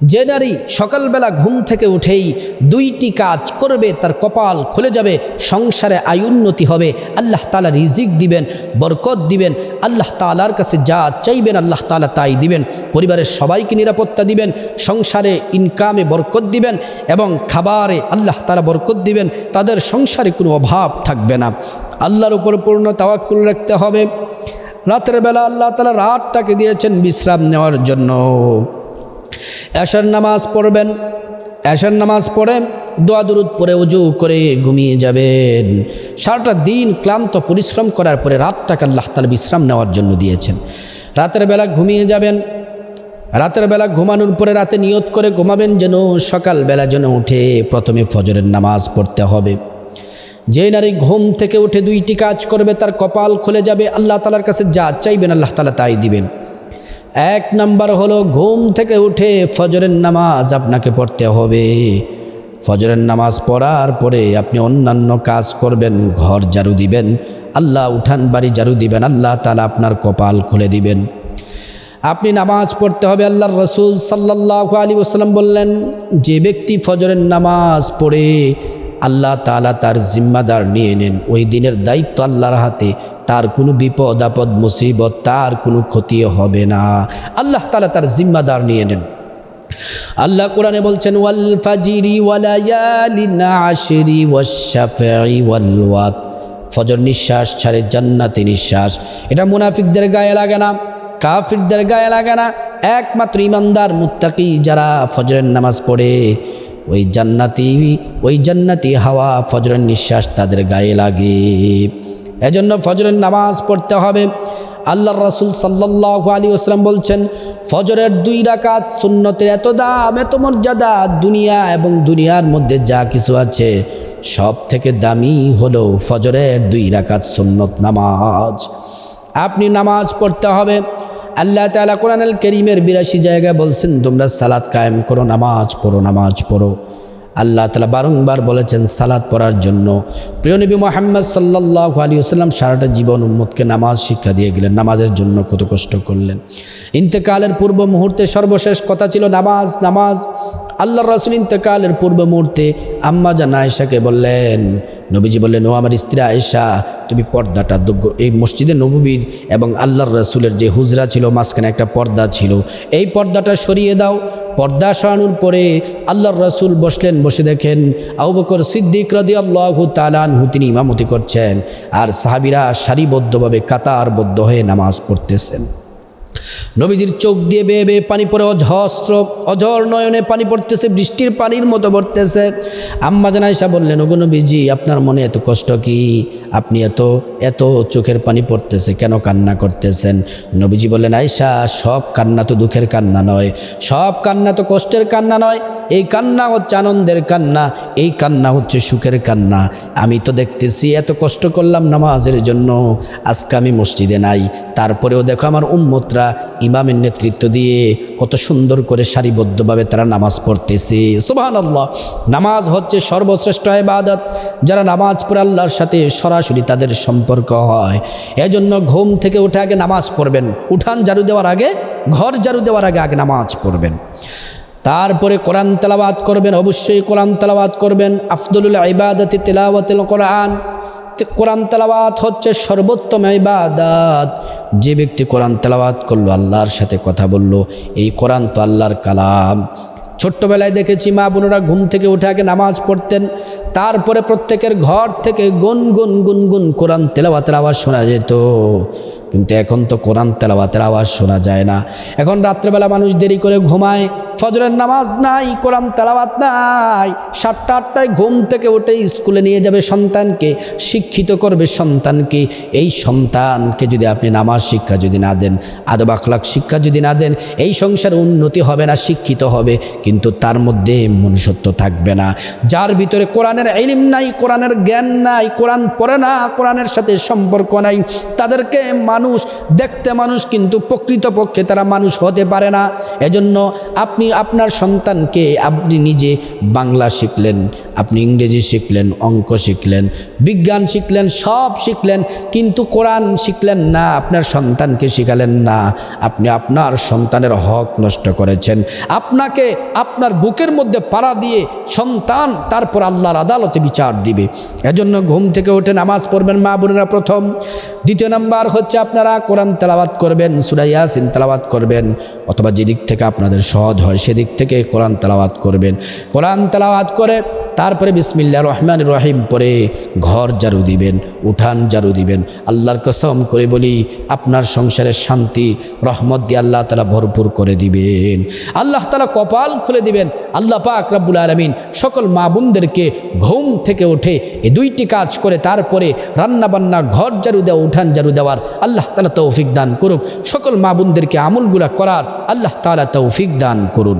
যে নারী সকালবেলা ঘুম থেকে উঠেই দুইটি কাজ করবে, তার কপাল খুলে যাবে, সংসারে আয়ুন্নতি হবে, আল্লাহ তালা রিজিক দিবেন, বরকত দিবেন, আল্লাহ তালার কাছে যা চাইবেন আল্লাহ তালা তাই দিবেন। পরিবারের সবাইকে নিরাপত্তা দিবেন, সংসারে ইনকামে বরকত দিবেন এবং খাবারে আল্লাহ তালা বরকত দিবেন, তাদের সংসারে কোনো অভাব থাকবে না। আল্লাহর উপর পূর্ণ তাওয়াক্কুল রাখতে হবে। রাতের বেলা আল্লাহ তালা রাতটাকে দিয়েছেন বিশ্রাম নেওয়ার জন্য। এশার নামাজ পড়বেন, এশার নামাজ পড়ে দোয়া দুরুদ পরে উজু করে ঘুমিয়ে যাবেন। সারাটা দিন ক্লান্ত পরিশ্রম করার পরে রাতটাকে আল্লাহ তালা বিশ্রাম নেওয়ার জন্য দিয়েছেন। রাতের বেলা ঘুমিয়ে যাবেন, রাতের বেলা ঘুমানোর পরে রাতে নিয়ত করে ঘুমাবেন যেন সকালবেলা যেন উঠে প্রথমে ফজরের নামাজ পড়তে হবে। যে নারী ঘুম থেকে উঠে দুইটি কাজ করবে, তার কপাল খুলে যাবে, আল্লাহ তালার কাছে যা চাইবেন আল্লাহ তালা তাই দিবেন। এক নাম্বার হলো ঘুম থেকে উঠে ফজরের নামাজ আপনাকে পড়তে হবে। ফজরের নামাজ পড়ার পরে আপনি অন্যান্য কাজ করবেন, ঘর জারু দিবেন, আল্লাহ উঠান বাড়ি জারু দিবেন, আল্লাহ তালা আপনার কপাল খুলে দিবেন। আপনি নামাজ পড়তে হবে, আল্লাহর রসুল সাল্লাহ আলী ওসাল্লাম বললেন, যে ব্যক্তি ফজরের নামাজ পড়ে আল্লাহ তালা তার জিম্মাদার নিয়ে নেন। ওই দিনের দায়িত্ব আল্লাহর হাতে, তার কোনো বিপদ, আপদ, মুসিবত, তার কোনো ক্ষতি হবে না। আল্লাহ তালা তার জিম্মাদার নিয়ে নেন। আল্লাহ কোরআনে বলছেন, ওয়াল ফাজিরি ওয়াল ফজর নিঃশ্বাস ছাড়ে, জান্নাতি নিঃশ্বাস। এটা মুনাফিকদের গায়ে লাগে না, কাফিরদের গায়ে লাগে না। একমাত্র ইমানদার মুত্তাকি যারা ফজরের নামাজ পড়ে। ওই জান্নাতি ওই জান্নাতি হাওয়া ফজরের নিঃশ্বাস তাদের গায়ে লাগে। এজন্য ফজরের নামাজ পড়তে হবে। আল্লাহ রসুল সাল্লাহ আলী আসলাম বলছেন, ফজরের দুই রাকাত সুন্নতের এত দাম, এত মর্যাদা, দুনিয়া এবং দুনিয়ার মধ্যে যা কিছু আছে সব থেকে দামি হলো ফজরের দুই রাকাত সুন্নত নামাজ। আপনি নামাজ পড়তে হবে আল্লাহ তালা কোরআন আল করিমের বিরাশি জায়গায় বলছেন, তোমরা সালাদ কায়েম করো, নামাজ পড়ো নামাজ পড়ো। আল্লাহ তালা বারংবার বলেছেন সালাদ পড়ার জন্য। প্রিয় নবী মোহাম্মদ সাল্লাহ আলী আসাল্লাম সারাটা জীবন উম্মতকে নামাজ শিক্ষা দিয়ে গেলেন, নামাজের জন্য কত কষ্ট করলেন। ইন্তেকালের পূর্ব মুহূর্তে সর্বশেষ কথা ছিল, নামাজ নামাজ। আল্লাহ রসুল ইন্তেকালের পূর্ব মুহূর্তে আম্মা জান আয়েশাকে বললেন, নবীজি বললেন, ও আমার স্ত্রী আয়েশা তুমি পর্দাটা এই মসজিদে নবীর এবং আল্লাহর রসুলের যে হুজরা ছিল, মাঝখানে একটা পর্দা ছিল। এই পর্দাটা সরিয়ে দাও। পর্দা সরানোর পরে আল্লাহর রসুল বসলেন, বসে দেখেন আউবকর সিদ্দিক রদি আল্লাহ তালানহু তিনি ইমামতি করছেন। আর সাহাবিরা সারিবদ্ধভাবে কাতারবদ্ধ হয়ে নামাজ পড়তেছেন। নবীজির চোখ দিয়ে বেয়ে বেয়ে পানি পড়ে অজহস্র অঝর নয়নে পানি পড়তেছে, বৃষ্টির পানির মতো পড়তেছে। আম্মা জানাইসা বললেন, ওগো নবীজি, আপনার মনে এত কষ্ট কি? আপনি এত এত চোখের পানি পড়তেছে, কেন কান্না করতেছেন? নবীজি বললেন আয়সা সব কান্না তো দুঃখের কান্না নয়। সব কান্না তো কষ্টের কান্না নয়। এই কান্না হচ্ছে আনন্দের কান্না, এই কান্না হচ্ছে সুখের কান্না। আমি তো দেখতেছি, এত কষ্ট করলাম নামাজের জন্য। আজকে আমি মসজিদে নাই। তারপরেও দেখো আমার উম্মতরা ইমামের নেতৃত্ব দিয়ে কত সুন্দর করে সারিবদ্ধভাবে তারা নামাজ পড়তেছে। সুবাহ আল্লাহ নামাজ হচ্ছে সর্বশ্রেষ্ঠ ইবাদত। যারা নামাজ পড়ে আল্লাহর সাথে সরাসরি তাদের সম্পর্ক হয়। এজন্য ঘুম থেকে উঠে আগে নামাজ পড়বেন। উঠান জারু দেওয়ার আগে, ঘর জারু দেওয়ার আগে আগে নামাজ পড়বেন। তারপরে কোরআন তেলাবাদ করবেন, অবশ্যই কোরআন তেলাবাদ করবেন। আফদুল্লাহ ইবাদতি তেলাওয়াতিল কোরআন। কোরআন তেলাওয়াত হচ্ছে সর্বোত্তম ইবাদাত। যে ব্যক্তি কোরআন তেলাওয়াত করল, আল্লাহর সাথে কথা বলল, এই কোরআন তো আল্লাহর কালাম। ছোট্টবেলায় দেখেছি মা বোনরা ঘুম থেকে উঠে আগে নামাজ পড়তেন, তারপরে প্রত্যেকের ঘর থেকে গুন গুন গুন গুন কোরআন তেলাওয়াতের আওয়াজ শোনা যেত। কিন্তু এখন তো কোরআন তেলাওয়াতের আওয়াজ শোনা যায় না। এখন রাত্রেবেলা মানুষ দেরি করে ঘুমায়, ফজরের নামাজ নাই, কোরআন তেলাওয়াত নাই, সাতটা, আটটায় ঘুম থেকে উঠে স্কুলে নিয়ে যাবে সন্তানকে, শিক্ষিত করবে সন্তানকে। এই সন্তানকে যদি আপনি নামাজ শিক্ষা যদি না দেন, আদব আখলাক শিক্ষা যদি না দেন, এই সংসার উন্নতি হবে না, শিক্ষিত হবে, কিন্তু তার মধ্যে মনুষ্যত্ব থাকবে না। যার ভিতরে কোরআনের এলিম নাই, কোরআনের জ্ঞান নাই, কোরআন পড়ে না, কোরআনের সাথে সম্পর্ক নাই, তাদেরকে মা মানুষ, দেখতে মানুষ কিন্তু প্রকৃতপক্ষে তারা মানুষ হতে পারে না। এজন্য আপনি আপনার সন্তানকে আপনি নিজে বাংলা শিখলেন, আপনি ইংরেজি শিখলেন, অঙ্ক শিখলেন, বিজ্ঞান শিখলেন, সব শিখলেন, কিন্তু কোরআন শিখলেন না, আপনার সন্তানকে শিখালেন না। আপনি আপনার সন্তানের হক নষ্ট করেছেন। আপনাকে আপনার বুকের মধ্যে পাড়া দিয়ে সন্তান তারপর আল্লাহর আদালতে বিচার দিবে। এজন্য ঘুম থেকে উঠে নামাজ পড়বেন মা বোনেরা প্রথম। দ্বিতীয় নাম্বার হচ্ছে আপনারা কোরআন তেলাবাত করবেন সুরাইয়াসিন তেলাবাত করবেন, অথবা যেদিক থেকে আপনাদের সহজ হয় সেদিক থেকে কোরআন তেলাবাত করবেন। কোরআন তেলাবাত করে তারপরে বিসমিল্লা রহমান রহিম পরে ঘর জারু দিবেন, উঠান জারু দিবেন। আল্লাহর কসম করে বলি, আপনার সংসারের শান্তি, রহমত দিয়ে আল্লাহ তালা ভরপুর করে দিবেন। আল্লাহ তালা কপাল খুলে দিবেন, আল্লাহ পাক রাব্বুল আলমিন সকল মা বোনদেরকে ঘুম থেকে উঠে এই দুইটি কাজ করে, তারপরে রান্নাবান্না, ঘর জারু দেওয়া, উঠান জারু দেওয়ার আল্লাহ তালা তৌফিক দান করুক। সকল মা বোনদেরকে আমলগুলা করার আল্লাহ তালা তৌফিক দান করুন।